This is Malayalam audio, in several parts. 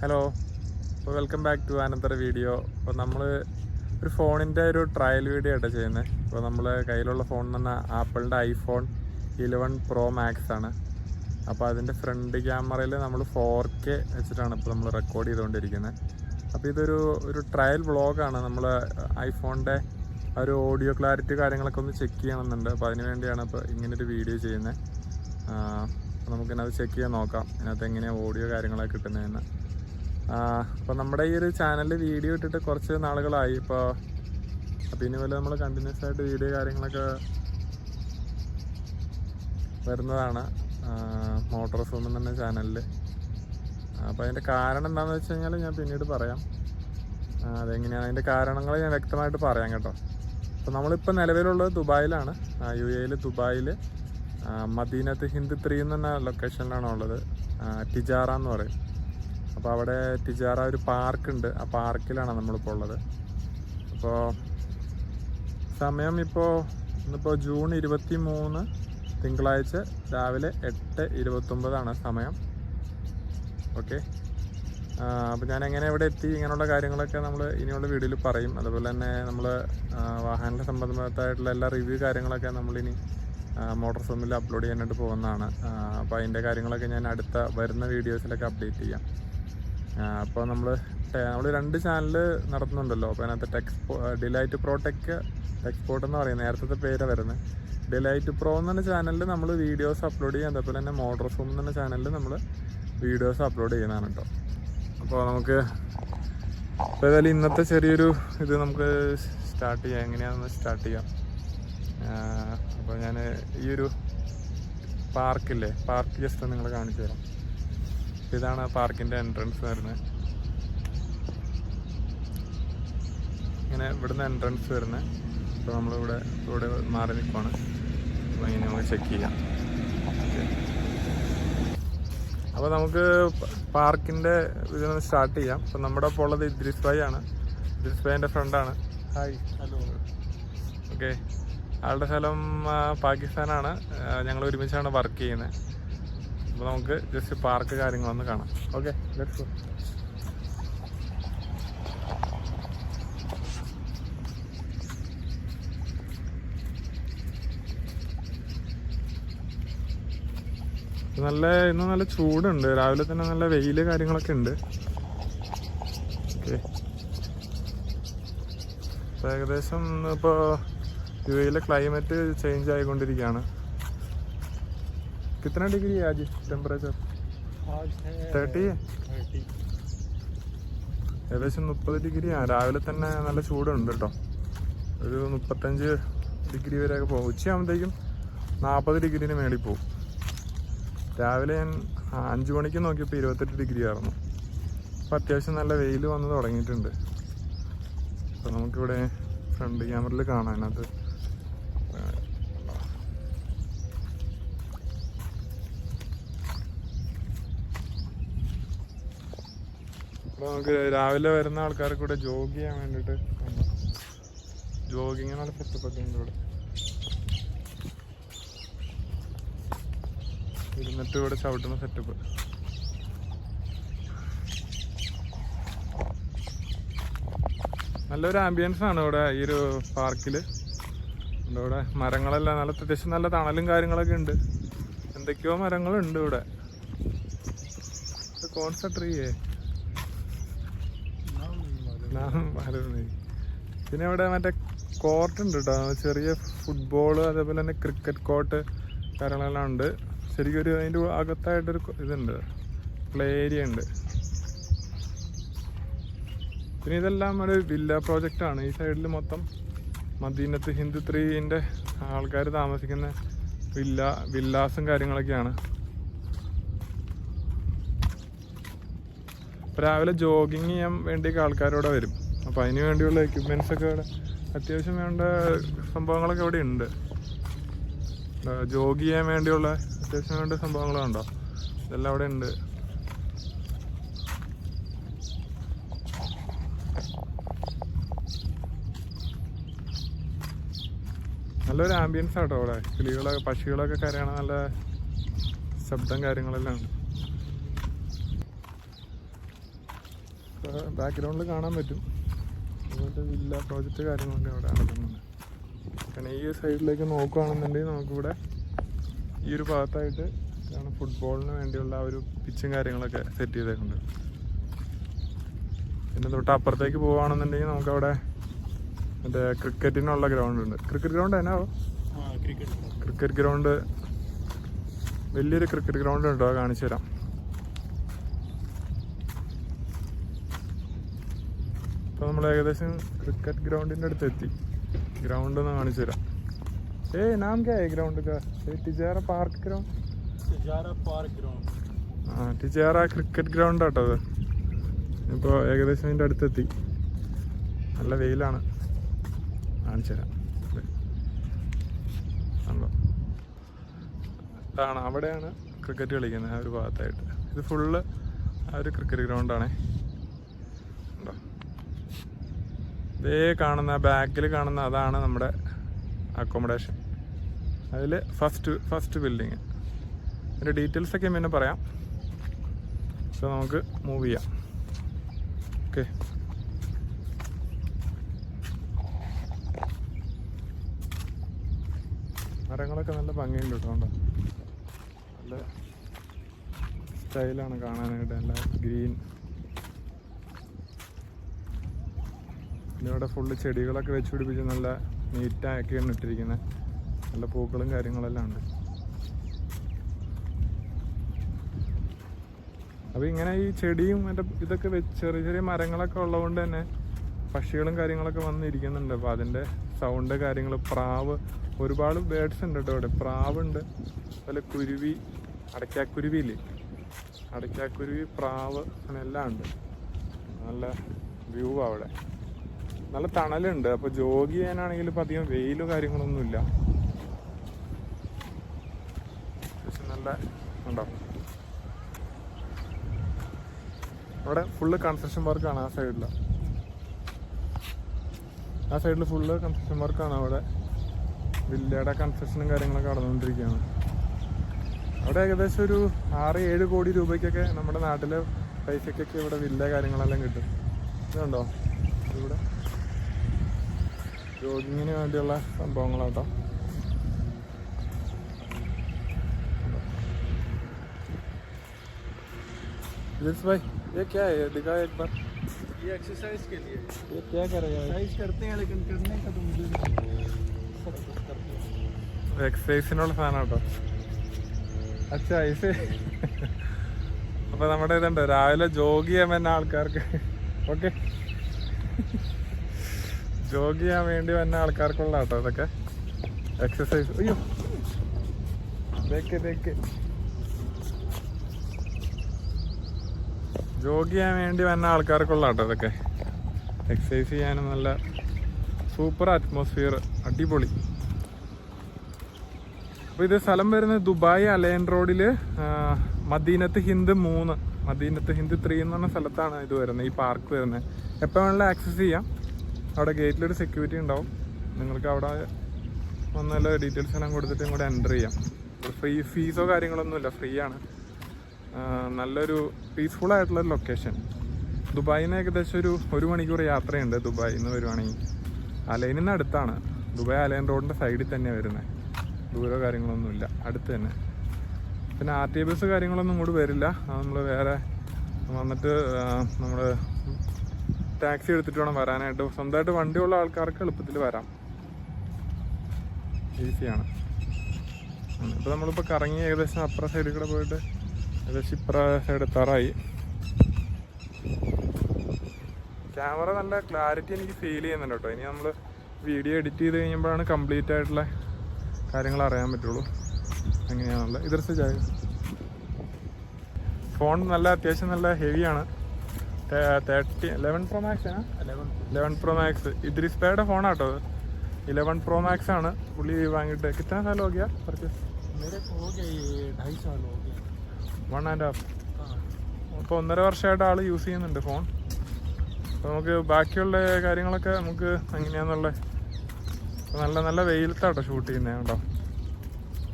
ഹലോ അപ്പോൾ വെൽക്കം ബാക്ക് ടു അനന്തർ വീഡിയോ അപ്പോൾ നമ്മൾ ഒരു ഫോണിന്റെ ഒരു ട്രയൽ വീഡിയോ ആയിട്ട് ചെയ്യുന്നത് അപ്പോൾ നമ്മൾ കയ്യിലുള്ള ഫോൺ എന്ന് പറഞ്ഞാൽ ആപ്പിളിന്റെ ഐഫോൺ ഇലവൻ പ്രോ മാക്സ് ആണ്. അപ്പോൾ അതിന്റെ ഫ്രണ്ട് ക്യാമറയിൽ നമ്മൾ ഫോർ കെ വെച്ചിട്ടാണ് ഇപ്പോൾ നമ്മൾ റെക്കോർഡ് ചെയ്തുകൊണ്ടിരിക്കുന്നത് അപ്പോൾ ഇതൊരു ഒരു ട്രയൽ വ്ളോഗാണ് നമ്മൾ ഐഫോണിന്റെ ഒരു ഓഡിയോ ക്ലാരിറ്റി കാര്യങ്ങളൊക്കെ ഒന്ന് ചെക്ക് ചെയ്യണമെന്നുണ്ട്. അപ്പോൾ അതിന് വേണ്ടിയാണ് ഇപ്പോൾ ഇങ്ങനൊരു വീഡിയോ ചെയ്യുന്നത് നമുക്കിനത് ചെക്ക് ചെയ്യാൻ നോക്കാം. ഇതിനകത്ത് എങ്ങനെയാണ് ഓഡിയോ കാര്യങ്ങളൊക്കെ കിട്ടുന്നതെന്ന് അപ്പോൾ നമ്മുടെ ഈ ഒരു ചാനലിൽ വീഡിയോ ഇട്ടിട്ട് കുറച്ച് നാളുകളായി. ഇപ്പോൾ അപ്പോൾ ഇനി പോലെ നമ്മൾ കണ്ടിന്യൂസ് ആയിട്ട് വീഡിയോ കാര്യങ്ങളൊക്കെ വരുന്നതാണ് മോട്ടോർ സൂം തന്നെ ചാനലിൽ അപ്പോൾ അതിന്റെ കാരണം എന്താണെന്ന് വെച്ച് കഴിഞ്ഞാൽ ഞാൻ പിന്നീട് പറയാം. അതെങ്ങനെയാണ്? അതിന്റെ കാരണങ്ങൾ ഞാൻ വ്യക്തമായിട്ട് പറയാം കേട്ടോ. അപ്പോൾ നമ്മളിപ്പോൾ നിലവിലുള്ളത് ദുബായിലാണ്. യു എയിൽ ദുബായിൽ മദീനത്ത് ഹിന്ദ് ത്രീ എന്ന ലൊക്കേഷനിലാണ് ഉള്ളത്. ടിജാറ എന്ന് പറയും. അപ്പോൾ അവിടെ ടിജാറ ഒരു പാർക്കുണ്ട്. ആ പാർക്കിലാണ് നമ്മളിപ്പോൾ ഉള്ളത്. അപ്പോൾ സമയം ഇപ്പോൾ ഇന്നിപ്പോൾ ജൂൺ ഇരുപത്തി മൂന്ന് തിങ്കളാഴ്ച രാവിലെ എട്ട് ഇരുപത്തൊമ്പതാണ് സമയം. ഓക്കെ. അപ്പോൾ ഞാൻ എങ്ങനെ ഇവിടെ എത്തി ഇങ്ങനെയുള്ള കാര്യങ്ങളൊക്കെ നമ്മൾ ഇനിയുള്ള വീഡിയോയിൽ പറയും. അതുപോലെ തന്നെ നമ്മൾ വാഹനത്തെ സംബന്ധമായിട്ടുള്ള എല്ലാ റിവ്യൂ കാര്യങ്ങളൊക്കെ നമ്മളിനി മോട്ടോർ ഫോമിൽ അപ്ലോഡ് ചെയ്യാനായിട്ട് പോകുന്നതാണ്. അപ്പോൾ അതിന്റെ കാര്യങ്ങളൊക്കെ ഞാൻ അടുത്ത വരുന്ന വീഡിയോസിലൊക്കെ അപ്ഡേറ്റ് ചെയ്യാം. അപ്പോൾ നമ്മൾ നമ്മൾ രണ്ട് ചാനൽ നടത്തുന്നുണ്ടല്ലോ. അപ്പോൾ അതിനകത്ത് ടെക്സ്പോ ഡിലൈറ്റ് പ്രോ ടെക് ടെക്സ്പോർട്ട് എന്ന് പറയും നേരത്തെ പേര് വരുന്നത്. ഡിലൈറ്റ് പ്രോ എന്ന് പറഞ്ഞ ചാനലിൽ നമ്മൾ വീഡിയോസ് അപ്ലോഡ് ചെയ്യാം അതേപോലെ തന്നെ മോട്ടോർ ഫോം എന്ന ചാനലിൽ നമ്മൾ വീഡിയോസ് അപ്ലോഡ് ചെയ്യുന്നതാണ് കേട്ടോ അപ്പോൾ നമുക്ക് ഇപ്പോൾ ഏതായാലും ഇന്നത്തെ ചെറിയൊരു ഇത് നമുക്ക് സ്റ്റാർട്ട് ചെയ്യാം. എങ്ങനെയാണെന്ന് സ്റ്റാർട്ട് ചെയ്യാം. അപ്പോൾ ഞാൻ ഈ ഒരു പാർക്കില്ലേ? പാർക്ക് ജസ്റ്റ് നിങ്ങൾ കാണിച്ചു തരാം. ഇതാണ് പാർക്കിന്റെ എൻട്രൻസ് വരുന്നത് ഇങ്ങനെ ഇവിടുന്ന് എൻട്രൻസ് വരുന്നത് അപ്പോൾ നമ്മളിവിടെ ഇവിടെ മാറി നിൽക്കുവാണ് അപ്പോൾ ഇങ്ങനെ നമുക്ക് ചെക്ക് ചെയ്യാം. അപ്പോൾ നമുക്ക് പാർക്കിന്റെ ഇതിനൊന്ന് സ്റ്റാർട്ട് ചെയ്യാം. അപ്പോൾ നമ്മുടെ ഒപ്പം ഉള്ളത് ഇദ്രിസ് ഭായി ആണ്. ഇദ്രിസ് ഭായിന്റെ ഫ്രണ്ടാണ് ഹായ് ഹലോ ഓക്കെ ആളുടെ സ്ഥലം പാകിസ്ഥാനാണ്. ഞങ്ങൾ ഒരുമിച്ചാണ് വർക്ക് ചെയ്യുന്നത് അപ്പോൾ നമുക്ക് ജസ്റ്റ് പാർക്ക് കാര്യങ്ങളൊന്ന് കാണാം. ഓക്കെ ലെറ്റ്സ് ഗോ നല്ല ഇന്ന് നല്ല ചൂടുണ്ട്. രാവിലെ തന്നെ നല്ല വെയിൽ കാര്യങ്ങളൊക്കെ ഉണ്ട്. ഓക്കെ ഏകദേശം ഇപ്പോൾ യു എയിലെ ക്ലൈമറ്റ് ചേഞ്ച് ആയിക്കൊണ്ടിരിക്കുകയാണ്. कितना डिग्री है आज टेम्परेचर आज है തേർട്ടി थर्टी ഏകദേശം മുപ്പത് ഡിഗ്രിയാണ് രാവിലെ തന്നെ നല്ല ചൂടുണ്ട് കേട്ടോ ഒരു മുപ്പത്തഞ്ച് ഡിഗ്രി വരെയൊക്കെ പോകും ഉച്ചയാകുമ്പോഴത്തേക്കും നാൽപ്പത് ഡിഗ്രിന് മേളിൽ പോകും രാവിലെ ഞാൻ ആ, അഞ്ച് മണിക്ക് നോക്കിയപ്പോൾ ഇരുപത്തെട്ട് ഡിഗ്രി ആയിരുന്നു അപ്പോൾ അത്യാവശ്യം നല്ല വെയിൽ വന്ന് തുടങ്ങിയിട്ടുണ്ട് അപ്പോൾ നമുക്കിവിടെ ഫ്രണ്ട് ക്യാമറയിൽ കാണാം അതിനകത്ത് അപ്പോൾ നമുക്ക് രാവിലെ വരുന്ന ആൾക്കാർ കൂടെ ജോഗ് ചെയ്യാൻ വേണ്ടിയിട്ട് ജോഗിങ് നല്ല സെറ്റപ്പ് ഒക്കെ ഉണ്ട് ഇവിടെ. ഇരുന്നിട്ട് ഇവിടെ ചവിട്ടുന്ന സെറ്റപ്പ് നല്ലൊരു ആംബിയൻസ് ആണ് ഇവിടെ ഈ ഒരു പാർക്കിൽ ഇവിടെ മരങ്ങളെല്ലാം നല്ല അത്യാവശ്യം നല്ല തണലും കാര്യങ്ങളൊക്കെ ഉണ്ട്. എന്തൊക്കെയോ മരങ്ങളുണ്ട് ഇവിടെ. കോൺസെൻട്രേറ്റ് ട്രീയേ പിന്നെ ഇവിടെ മറ്റേ കോർട്ട് ഉണ്ട് കേട്ടോ ചെറിയ ഫുട്ബോൾ അതേപോലെ തന്നെ ക്രിക്കറ്റ് കോർട്ട് കാര്യങ്ങളെല്ലാം ഉണ്ട്. ശരിക്കും ഒരു അതിന്റെ അകത്തായിട്ടൊരു ഇതുണ്ട്. പ്ലേ ഏരിയ ഉണ്ട്. പിന്നെ ഇതെല്ലാം ഒരു വില്ല പ്രോജക്റ്റ് ആണ്. ഈ സൈഡിൽ മൊത്തം മദീനത്ത് ഹിന്ദു ത്രീന്റെ ആൾക്കാർ താമസിക്കുന്ന വില്ല വില്ലാസും കാര്യങ്ങളൊക്കെയാണ്. ഇപ്പൊ രാവിലെ ജോഗിങ് ചെയ്യാൻ വേണ്ടി ആൾക്കാരോടെ വരും. അപ്പോൾ അതിന് വേണ്ടിയുള്ള എക്യുപ്മെന്റ്സ് ഒക്കെ ഇവിടെ അത്യാവശ്യം വേണ്ട സംഭവങ്ങളൊക്കെ ഇവിടെ ഉണ്ട്. ജോഗ് ചെയ്യാൻ വേണ്ടിയുള്ള അത്യാവശ്യം വേണ്ട സംഭവങ്ങളുണ്ടോ ഇതെല്ലാം അവിടെ ഉണ്ട്. നല്ലൊരു ആംബിയൻസ് ആട്ടോ അവിടെ. കിളികളൊക്കെ പക്ഷികളൊക്കെ കരയണ നല്ല ശബ്ദം കാര്യങ്ങളെല്ലാം ഉണ്ട്. ബാക്ക്ഗ്രൗണ്ടിൽ കാണാൻ പറ്റും. അതുപോലെ വില്ല പ്രോജക്റ്റ് കാര്യങ്ങളൊക്കെ അവിടെ നടക്കുന്നുണ്ട്. കാരണം ഈ സൈഡിലേക്ക് നോക്കുകയാണെന്നുണ്ടെങ്കിൽ നമുക്കിവിടെ ഈ ഒരു ഭാഗത്തായിട്ട് കാരണം ഫുട്ബോളിന് വേണ്ടിയുള്ള ആ ഒരു പിച്ചും കാര്യങ്ങളൊക്കെ സെറ്റ് ചെയ്തേക്കുണ്ട് പിന്നെ തൊട്ട് അപ്പുറത്തേക്ക് പോവുകയാണെന്നുണ്ടെങ്കിൽ നമുക്കവിടെ മറ്റേ ക്രിക്കറ്റിനുള്ള ഗ്രൗണ്ട് ഉണ്ട്. ക്രിക്കറ്റ് ഗ്രൗണ്ട് തന്നെ ക്രിക്കറ്റ് ഗ്രൗണ്ട് വലിയൊരു ക്രിക്കറ്റ് ഗ്രൗണ്ട് ഉണ്ടോ? കാണിച്ചു തരാം ഇപ്പോൾ നമ്മൾ ഏകദേശം ക്രിക്കറ്റ് ഗ്രൗണ്ടിന്റെ അടുത്ത് എത്തി. ഗ്രൗണ്ട് ഒന്ന് കാണിച്ചു തരാം. ഏ നാം ക്യാ ഗ്രൗണ്ട് ടിജാറ പാർക്ക് ഗ്രൗണ്ട് ടിജാറ പാർക്ക് ഗ്രൗണ്ട് ആ ടിജാറ ക്രിക്കറ്റ് ഗ്രൗണ്ട് ആട്ടോ അത്. ഇപ്പോൾ ഏകദേശം അതിന്റെ അടുത്തെത്തി നല്ല വെയിലാണ്. കാണിച്ചു തരാം. ആണല്ലോ അവിടെയാണ് ക്രിക്കറ്റ് കളിക്കുന്നത് ആ ഒരു ഭാഗത്തായിട്ട്. ഇത് ഫുള്ള് ആ ഒരു ക്രിക്കറ്റ് ഗ്രൗണ്ടാണേ ഇതേ കാണുന്ന ബാക്കിൽ കാണുന്ന അതാണ് നമ്മുടെ അക്കോമഡേഷൻ അതിൽ ഫസ്റ്റ് ഫസ്റ്റ് ബിൽഡിങ് അതിന്റെ ഡീറ്റെയിൽസ് ഒക്കെ പിന്നെ പറയാം. സോ നമുക്ക് മൂവ് ചെയ്യാം. ഓക്കെ മരങ്ങളൊക്കെ നല്ല ഭംഗിയുണ്ട് കേട്ടോ? നല്ല സ്റ്റൈലാണ് കാണാനായിട്ട്. നല്ല ഗ്രീൻ ഇവിടെ ഫുള്ള് ചെടികളൊക്കെ വെച്ച് പിടിപ്പിച്ച് നല്ല നീറ്റാക്കിയാണ് ഇട്ടിരിക്കുന്നത് നല്ല പൂക്കളും കാര്യങ്ങളെല്ലാം ഉണ്ട്. അപ്പോൾ ഇങ്ങനെ ഈ ചെടിയും മറ്റേ ഇതൊക്കെ വെച്ച് ചെറിയ ചെറിയ മരങ്ങളൊക്കെ ഉള്ളതുകൊണ്ട് തന്നെ പക്ഷികളും കാര്യങ്ങളൊക്കെ വന്നിരിക്കുന്നുണ്ട് അപ്പോൾ അതിന്റെ സൗണ്ട് കാര്യങ്ങൾ പ്രാവ് ഒരുപാട് ബേഡ്സ് ഉണ്ട് കേട്ടോ ഇവിടെ. പ്രാവുണ്ട്. അതുപോലെ കുരുവി അടയ്ക്കാക്കുരുവി ഇല്ലേ അടയ്ക്കാക്കുരുവി പ്രാവ് അങ്ങനെ എല്ലാം ഉണ്ട്. നല്ല വ്യൂ അവിടെ. നല്ല തണലുണ്ട്. അപ്പോൾ ജോഗി ചെയ്യാനാണെങ്കിൽ ഇപ്പം അധികം വെയിലും കാര്യങ്ങളൊന്നുമില്ല പക്ഷെ നല്ല ഉണ്ടോ? അവിടെ ഫുള്ള് കൺസ്ട്രക്ഷൻ വർക്കാണ് ആ സൈഡിൽ ആ സൈഡിൽ ഫുള്ള് കൺസ്ട്രക്ഷൻ വർക്കാണ് അവിടെ. വില്ലയുടെ കൺസ്ട്രക്ഷനും കാര്യങ്ങളൊക്കെ നടന്നുകൊണ്ടിരിക്കുകയാണ്. അവിടെ ഏകദേശം ഒരു ആറ് ഏഴ് കോടി രൂപയ്ക്കൊക്കെ നമ്മുടെ നാട്ടിലെ പൈസക്കൊക്കെ ഇവിടെ വില്ല കാര്യങ്ങളെല്ലാം കിട്ടും. ഇതുണ്ടോ? ഇവിടെ ജോഗിങ്ങിന് വേണ്ടിയുള്ള സംഭവങ്ങളാട്ടോ दिल्स भाई ये क्या है ये दिखाओ एक बार ये एक्सरसाइज के लिए ये क्या करेगा एक्सरसाइज करते हैं लेकिन करने का तो मुझे नहीं सब कुछ करते हैं എക്സസൈസിനുള്ള സാധനം കേട്ടോ അച്ഛാ ഐസ് അപ്പൊ നമ്മുടെ ഇതുണ്ട് രാവിലെ ജോഗ് ചെയ്യാൻ വരുന്ന ആൾക്കാർക്ക് ഓക്കെ ജോഗ് ചെയ്യാൻ വേണ്ടി വന്ന ആൾക്കാർക്കുള്ള കേട്ടോ ഇതൊക്കെ. എക്സസൈസ് അയ്യോ. ജോഗ് ചെയ്യാൻ വേണ്ടി വന്ന ആൾക്കാർക്കുള്ള കേട്ടോ അതൊക്കെ എക്സസൈസ് ചെയ്യാനും നല്ല സൂപ്പർ അറ്റ്മോസ്ഫിയർ അടിപൊളി. അപ്പോൾ ഇത് സ്ഥലം വരുന്നത് ദുബായ് അലയൻ റോഡിൽ മദീനത്ത് ഹിന്ദ് മൂന്ന്. മദീനത്ത് ഹിന്ദ് ത്രീ എന്ന് പറഞ്ഞ സ്ഥലത്താണ് ഇത് വരുന്നത് ഈ പാർക്ക് വരുന്നത്. എപ്പോൾ വേണമെങ്കിലും ആക്സസ് ചെയ്യാം. അവിടെ ഗേറ്റിലൊരു സെക്യൂരിറ്റി ഉണ്ടാവും. നിങ്ങൾക്ക് അവിടെ വന്നാൽ ഡീറ്റെയിൽസ് എല്ലാം കൊടുത്തിട്ട് ഇങ്ങോട്ട് എന്റർ ചെയ്യാം. ഫ്രീ ഫീസോ കാര്യങ്ങളൊന്നുമില്ല ഫ്രീ ആണ്. നല്ലൊരു പീസ്ഫുൾ ആയിട്ടുള്ളൊരു ലൊക്കേഷൻ ദുബായിൽ നിന്ന് ഏകദേശം ഒരു ഒരു മണിക്കൂർ യാത്രയുണ്ട് ദുബായിൽ നിന്ന് വരുവാണെങ്കിൽ. അലൈനിൽ നിന്ന് അടുത്താണ്. ദുബായ് അലൈൻ റോഡിന്റെ സൈഡിൽ തന്നെയാണ് വരുന്നത് ദൂരോ കാര്യങ്ങളൊന്നുമില്ല അടുത്ത് തന്നെ. പിന്നെ ആർ ടി ബസ് കാര്യങ്ങളൊന്നും ഇങ്ങോട്ട് വരില്ല. നമ്മൾ വേറെ വന്നിട്ട് നമ്മൾ ടാക്സി എടുത്തിട്ട് വേണം വരാനായിട്ട്. സ്വന്തമായിട്ട് വണ്ടിയുള്ള ആൾക്കാർക്ക് എളുപ്പത്തിൽ വരാം. ഈസിയാണ്. ഇപ്പോൾ നമ്മളിപ്പോൾ കറങ്ങി ഏകദേശം അപ്പുറ സൈഡിൽ കൂടെ പോയിട്ട് ഏകദേശം ഇപ്പുറ സൈഡ് എത്താറായി. ക്യാമറ നല്ല ക്ലാരിറ്റി എനിക്ക് ഫീൽ ചെയ്യുന്നുണ്ട് കേട്ടോ. ഇനി നമ്മൾ വീഡിയോ എഡിറ്റ് ചെയ്ത് കഴിയുമ്പോഴാണ് കംപ്ലീറ്റ് ആയിട്ടുള്ള കാര്യങ്ങൾ അറിയാൻ പറ്റുള്ളൂ. എങ്ങനെയാണുള്ളത് ഇതൊരു ഫോൺ നല്ല അത്യാവശ്യം നല്ല ഹെവിയാണ് thirty eleven pro max eleven pro max Idris പേയുടെ ഫോണാട്ടോ ഇലവൻ പ്രോ മാക്സ് ആണ്. പുള്ളി വാങ്ങിയിട്ട് കിത്തന സാലോ ഹോ പർച്ചേസ് വൺ ആൻഡ് ഹാഫ് അപ്പോൾ ഒന്നര വർഷമായിട്ട് ആൾ യൂസ് ചെയ്യുന്നുണ്ട് ഫോൺ അപ്പോൾ നമുക്ക് ബാക്കിയുള്ള കാര്യങ്ങളൊക്കെ നമുക്ക് എങ്ങനെയാണെന്നുള്ള നല്ല നല്ല വെയിലത്താട്ടോ ഷൂട്ട് ചെയ്യുന്നത് കേട്ടോ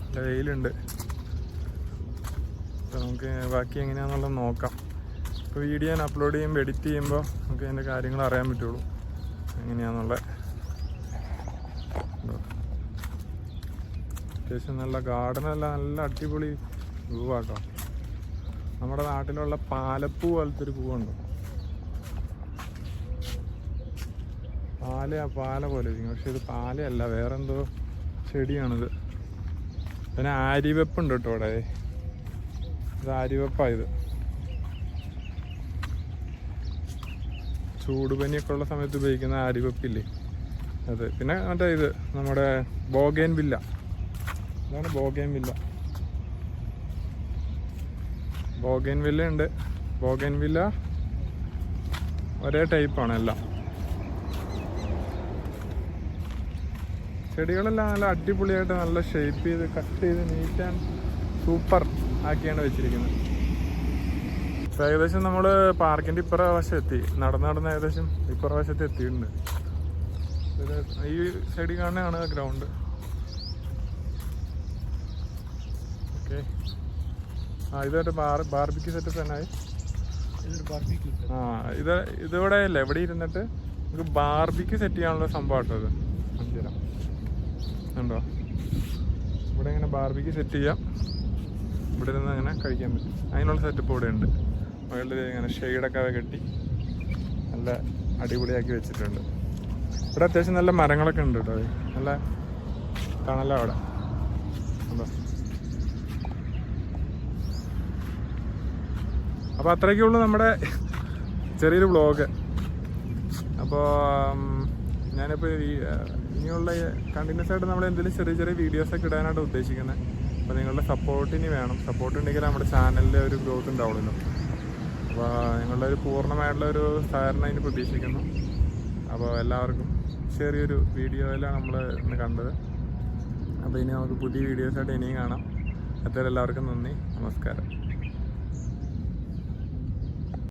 നല്ല വെയിലുണ്ട്. അപ്പോൾ നമുക്ക് ബാക്കി എങ്ങനെയാണെന്നുള്ളത് നോക്കാം. ഇപ്പോൾ വീഡിയോ ഞാൻ അപ്ലോഡ് ചെയ്യുമ്പോൾ എഡിറ്റ് ചെയ്യുമ്പോൾ നമുക്ക് അതിന്റെ കാര്യങ്ങൾ അറിയാൻ പറ്റുള്ളൂ. എങ്ങനെയാണെന്നുള്ള? അത്യാവശ്യം നല്ല ഗാർഡനല്ല നല്ല അടിപൊളി പൂവാട്ടോ. നമ്മുടെ നാട്ടിലുള്ള പാലപ്പൂ പോലത്തെ ഒരു പൂവുണ്ട്. പാല പാല പോലെ ഇരിക്കും പക്ഷെ ഇത് പാലയല്ല വേറെന്തോ ചെടിയാണിത്. പിന്നെ ആരിവെപ്പുണ്ട് കേട്ടോ ഇവിടെ. ഇത് ആര്യവെപ്പാ ഇത്. ചൂടുപനിയൊക്കെ ഉള്ള സമയത്ത് ഉപയോഗിക്കുന്ന ആര്യവെപ്പില്ലേ അത് പിന്നെ മറ്റേ ഇത് നമ്മുടെ ബോഗേൻ വില്ല. ഇതാണ് ബോഗേൻ വില്ല. ബോഗേൻ വില്ല ഉണ്ട്. ബോഗേൻ വില്ല ഒരേ ടൈപ്പാണ് എല്ലാം. ചെടികളെല്ലാം നല്ല അടിപൊളിയായിട്ട് നല്ല ഷേപ്പ് ചെയ്ത് കട്ട് ചെയ്ത് നീറ്റ് ആൻഡ് സൂപ്പർ ആക്കിയാണ് വെച്ചിരിക്കുന്നത്. ഇപ്പൊ ഏകദേശം നമ്മൾ പാർക്കിന്റെ ഇപ്പുറ വശം എത്തി. നടന്ന് നടന്ന് ഏകദേശം ഇപ്പുറ വശത്ത് എത്തിയിട്ടുണ്ട് ഈ സൈഡിൽ കാണുന്നതാണ് ഗ്രൗണ്ട് ഓക്കെ ആ ഇതൊരു ബാർ ബാർബിക്ക് സെറ്റപ്പ് തന്നെ. ഇതൊരു ബാർബിക്യൂ ആ ഇത് ഇതിവിടെ അല്ലേ എവിടെ ഇരുന്നിട്ട് നമുക്ക് ബാർബിക്ക് സെറ്റ് ചെയ്യാനുള്ള സംഭവം കാണിച്ചു ഉണ്ടോ? ഇവിടെ ഇങ്ങനെ ബാർബിക്ക് സെറ്റ് ചെയ്യാം. ഇവിടെ നിന്ന് അങ്ങനെ കഴിക്കാൻ പറ്റും. അതിനുള്ള സെറ്റപ്പ് ഇവിടെ ഉണ്ട് മുകളിൽ ഇങ്ങനെ ഷെയ്ഡൊക്കെ കെട്ടി നല്ല അടിപൊളിയാക്കി വെച്ചിട്ടുണ്ട്. ഇവിടെ അത്യാവശ്യം നല്ല മരങ്ങളൊക്കെ ഉണ്ട് കേട്ടോ. നല്ല തണലോ അവിടെ. ഉണ്ടോ? അപ്പോൾ ഉള്ളൂ നമ്മുടെ ചെറിയൊരു ബ്ലോഗ് അപ്പോൾ ഞാനിപ്പോൾ ഇനിയുള്ള കണ്ടിന്യൂസ് ആയിട്ട് നമ്മൾ എന്തെങ്കിലും ചെറിയ ചെറിയ വീഡിയോസൊക്കെ ഇടാനായിട്ട് ഉദ്ദേശിക്കുന്നത് അപ്പോൾ നിങ്ങളുടെ സപ്പോർട്ട് ഇനി വേണം. സപ്പോർട്ട് ഉണ്ടെങ്കിൽ നമ്മുടെ ചാനലിൽ ഒരു ഗ്രോത്ത് ഉണ്ടാവുള്ളൂ. അപ്പോൾ നിങ്ങളുടെ ഒരു പൂർണമായിട്ടുള്ള ഒരു സഹകരണം ഇനി പ്രതീക്ഷിക്കുന്നു. അപ്പോൾ എല്ലാവർക്കും ചെറിയൊരു വീഡിയോയിലാണ് നമ്മൾ ഇന്ന് കണ്ടത്. അപ്പോൾ ഇനി നമുക്ക് പുതിയ വീഡിയോസായിട്ട് ഇനിയും കാണാം. അതുവരെ എല്ലാവർക്കും നന്ദി. നമസ്കാരം.